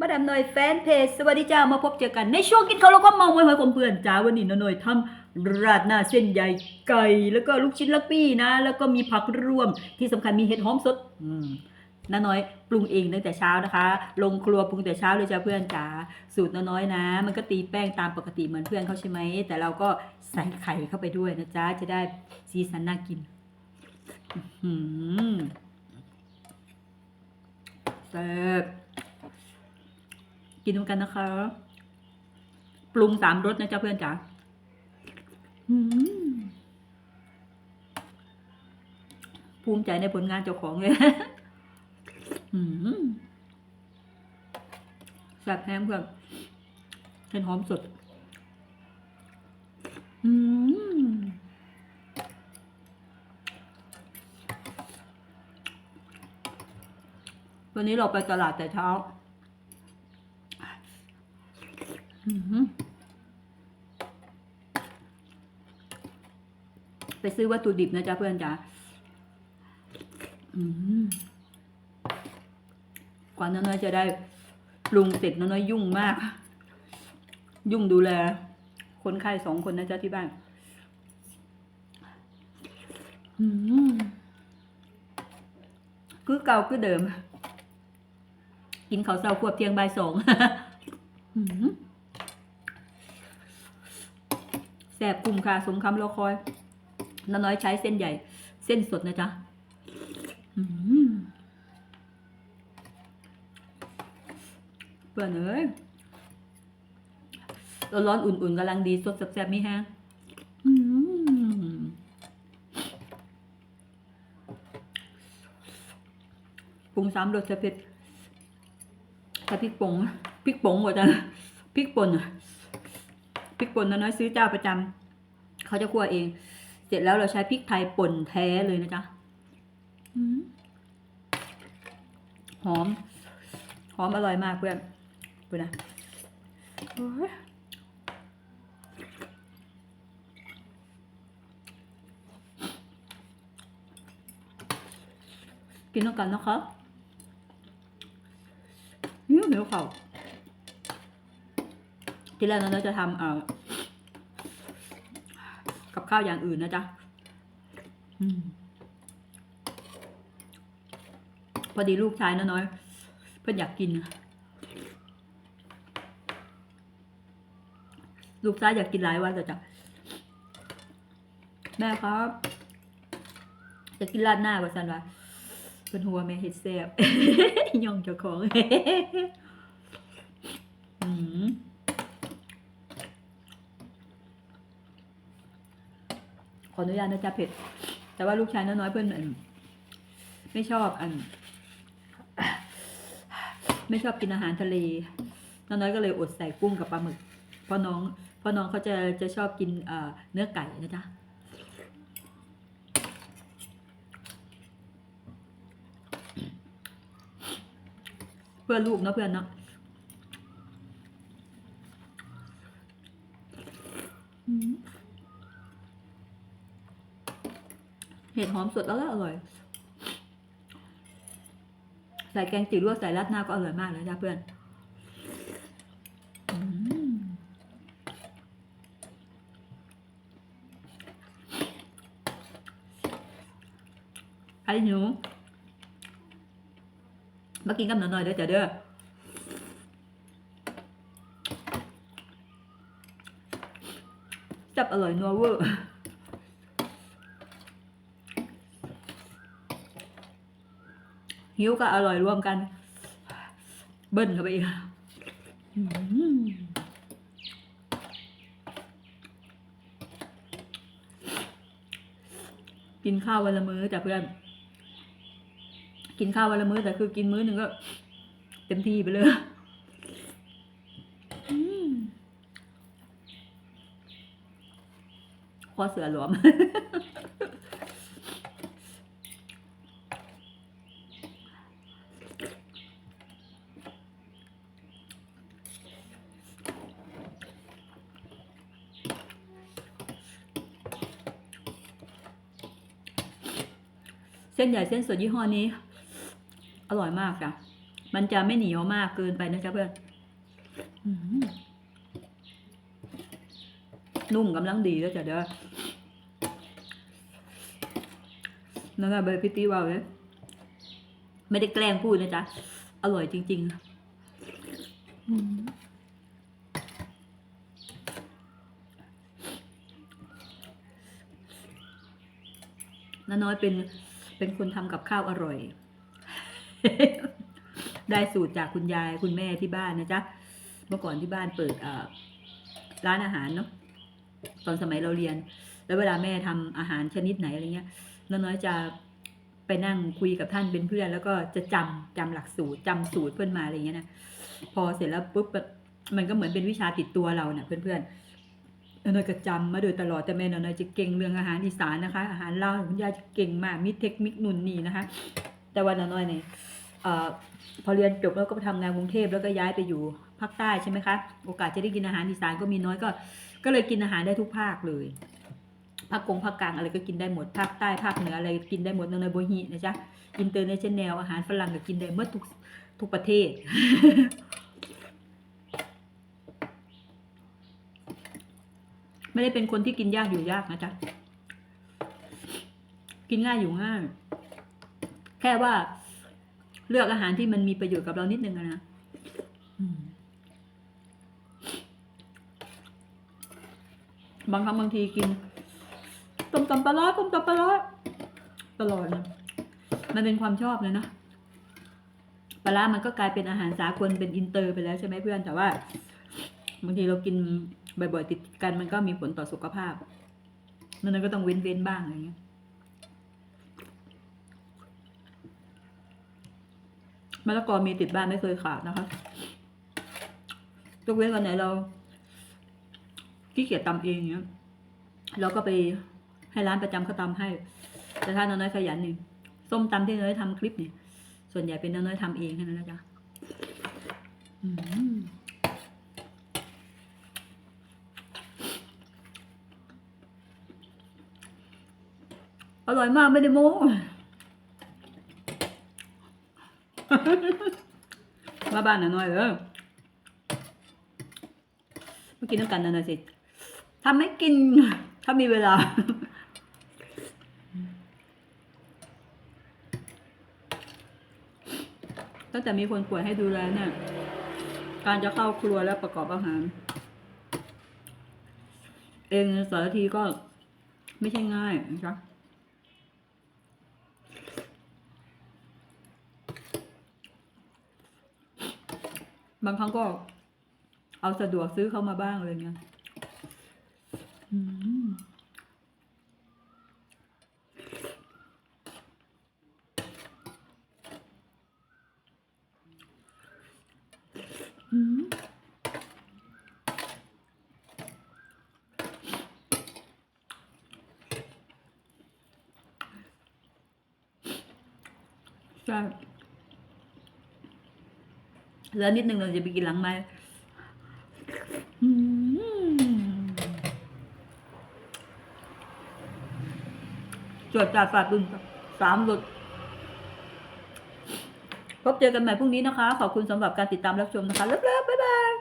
มาดามหน่อยแฟนเพจสวัสดีจ้ามาพบเจอกันในช่วงกินข้าวแล้วก็เมามอยหอยของเพื่อนจ้าวันนี้น้าหน่อยทำราดหน้าเส้นใหญ่ไก่ แล้วก็ลูกชิ้นลักปี้นะ แล้วก็มีผักรวมที่สำคัญมีเห็ดหอมสดอืมน้าน้อยปรุงเองตั้งแต่เช้านะคะ ลงครัวปรุงแต่เช้าเลยจ้าเพื่อนจ๋าสูตรน้าน้อยนะ มันก็ตีแป้งตามปกติเหมือนเพื่อนเขาใช่ไหมแต่เราก็ใส่ไข่เข้าไปด้วยนะจ๊ะจะได้สีสันน่ากินอืมแซ่บ กินด้วยกันนะคะ ปรุงสามรสนะจ๊ะเพื่อนจ๋าอืมภูมิใจในผลงานเจ้าของเลยอืมแซ่บแฮมเพื่อนเห็นหอมสดอืมวันนี้เราไปตลาดแต่เช้า อื้อหือ ไปซื้อวัตถุดิบนะจ๊ะเพื่อนจ๋าอืมกว่าน้อยๆจะได้ปรุงเสร็จน้อยๆยุ่งมาก ยุ่งดูแล คนไข้สองคนนะจ๊ะที่บ้านคือเก่าคือเดิม กินข้าวเช้าควบเที่ยงบ่ายสอง แสบกลุ่มค่ะสมคำรอคอยน้าน้อยใช้เส้นใหญ่ เส้นสดนะจ๊ะเพื่อนเอ้ยร้อนๆอุ่นๆกำลังดีสดแซ่บๆมีแฮงปรุงสามรสจะเผ็ดใส่พริกป่งพริกป่งหมดจ้ะพริกป่นอะ ริกป่นน้อยๆซื้อเจ้าประจำเขาจะคั่วเอง เสร็จแล้วเราใช้พริกไทยป่นแท้เลยนะจ๊ะหอม หอมอร่อยมากเพื่อนดูนะกินด้วยกันนะคะหิวหิวเขา ที่แรกเราจะทำเอ่อกับข้าวอย่างอื่นนะจ๊ะอพอดีลูกชายน้อยๆเพื่อนอยากกิน ลูกชายอยากกินหลายวันแล้วจ้ะแม่ครับจะกินราดหน้าว่าสันวะเป็นหัวแม่เฮ็ดแซ่บย่องเจ้าของ อืม ข ออนุญาตนะจ๊ะเผ็ด แต่ว่าลูกชายน้อยๆเพื่อนไม่ชอบอัน ไม่ชอบกินอาหารทะเล น้อยๆก็เลยอดใส่กุ้งกับปลาหมึกเพราะน้องเพราะน้องเขาจะจะชอบกินเนื้อไก่นะจ๊ะเพื่อลูกเนาะเพื่อนเนาะอืม เห็ดหอมสดแล้วก็อร่อย ใส่แกงจืดลวใส่ราดหน้าก็อร่อยมากเลยจ้ะเพื่อนอืมไอ้หนูมากินกับหนูหน่อยเด้อจ้ะเด้อจับอร่อยนัวเวอร์ หิวกับอร่อยรวมกัน เบิ้ลเข้าไปอีกกินข้าววันละมื้อจ้ะเพื่อน กินข้าววันละมื้อแต่คือกินมื้อหนึ่งก็ เต็มที่ไปเลยอืมคอเสือหลวม เส้นใหญ่เส้นสดยี่ห้อนี้ อร่อยมากจ้ะมันจะไม่เหนียวมากเกินไปนะจ๊ะเพื่อนนุ่มกำลังดีแล้วจ้ะเด้อนั่นแหละเบอร์พิตี้วาวเลยไม่ได้แกล้งพูดนะจ๊ะ อร่อยจริง ๆน้าน้อยเป็น เป็นคนทำกับข้าวอร่อย ได้สูตรจากคุณยายคุณแม่ที่บ้านนะจ๊ะ เมื่อก่อนที่บ้านเปิดร้านอาหารเนาะ ตอนสมัยเราเรียน แล้วเวลาแม่ทำอาหารชนิดไหนอะไรเงี้ย น้อยจะไปนั่งคุยกับท่านเป็นเพื่อน แล้วก็จะจำจำหลักสูตรจำสูตรเพื่อนมาอะไรเงี้ยนะ พอเสร็จแล้วปุ๊บแบบมันก็เหมือนเป็นวิชาติดตัวเราเนี่ยเพื่อนๆ น้าน้อยก็จำมาโดยตลอดแต่แม่น้าน้อยจะเก่งเรื่องอาหารอีสานนะคะ อาหารลาวคุณยายจะเก่งมากมีเทคนิคนุ่นนี่นะคะ แต่ว่าน้าน้อยเนี่ยอพอเรียนจบแล้วก็ไปทำงานกรุงเทพแล้วก็ย้ายไปอยู่ภาคใต้ใช่ไหมคะ โอกาสจะได้กินอาหารอีสานก็มีน้อยก็ ก็เลยกินอาหารได้ทุกภาคเลยภาคกงภาคกลางอะไรก็กินได้หมดภาคใต้ภาคเหนืออะไรกินได้หมดในโบฮีนะจ๊ะอินเตอร์เนชั่นแนลอาหารฝรั่งก็กินได้หมดทุกทุกประเทศ ไม่ได้เป็นคนที่กินยากอยู่ยากนะจ๊ะ กินง่ายอยู่ง่าย แค่ว่าเลือกอาหารที่มันมีประโยชน์กับเรานิดนึงนะบางครั้งบางทีกินต้มตำปลาร้าต้มตำปลาร้าตลอดเลยมันเป็นความชอบเลยนะปลาร้ามันก็กลายเป็นอาหารสากลเป็นอินเตอร์ไปแล้วใช่ไหมเพื่อนแต่ว่าบางทีเรากิน บ่อยๆติดกันมันก็มีผลต่อสุขภาพนั้นก็ต้องเว้นๆบ้างอะไรเงี้ยมะละกอมีติดบ้านไม่เคยขาดนะคะยกเว้นวันไหนเราขี้เกียจตำเองเนี้ยเราก็ไปให้ร้านประจำเขาตำให้ แต่ถ้าน้าน้อยขยันนี่ส้มตำที่น้าน้อยทำคลิปนี่ส่วนใหญ่เป็นน้าน้อยทำเองแค่นั้นนะจ๊ะอืมอ ร่อยมากไม่ได้โม้มาบ้านน่ะหน่อยเออมากินน้ำกันนะหน่อยสิทำให้กิน ถ้ามีเวลา ตั้งแต่มีคนป่วยให้ดูแลเนี่ย การจะเข้าครัวและประกอบอาหาร เองสารทีก็ไม่ใช่ง่ายนะคะ บางครั้งก็ เอาสะดวกซื้อเข้ามาบ้างอะไรเงี้ยอืมอื มใช่แล้วนิดนึงเราจะไปกินหลังไม้จวดจ่าฝาดบึงสามรสพบเจอกันใหม่พรุ่งนี้นะคะ ขอบคุณสำหรับการติดตามรับชมนะคะ เลิฟๆบ๊ายบาย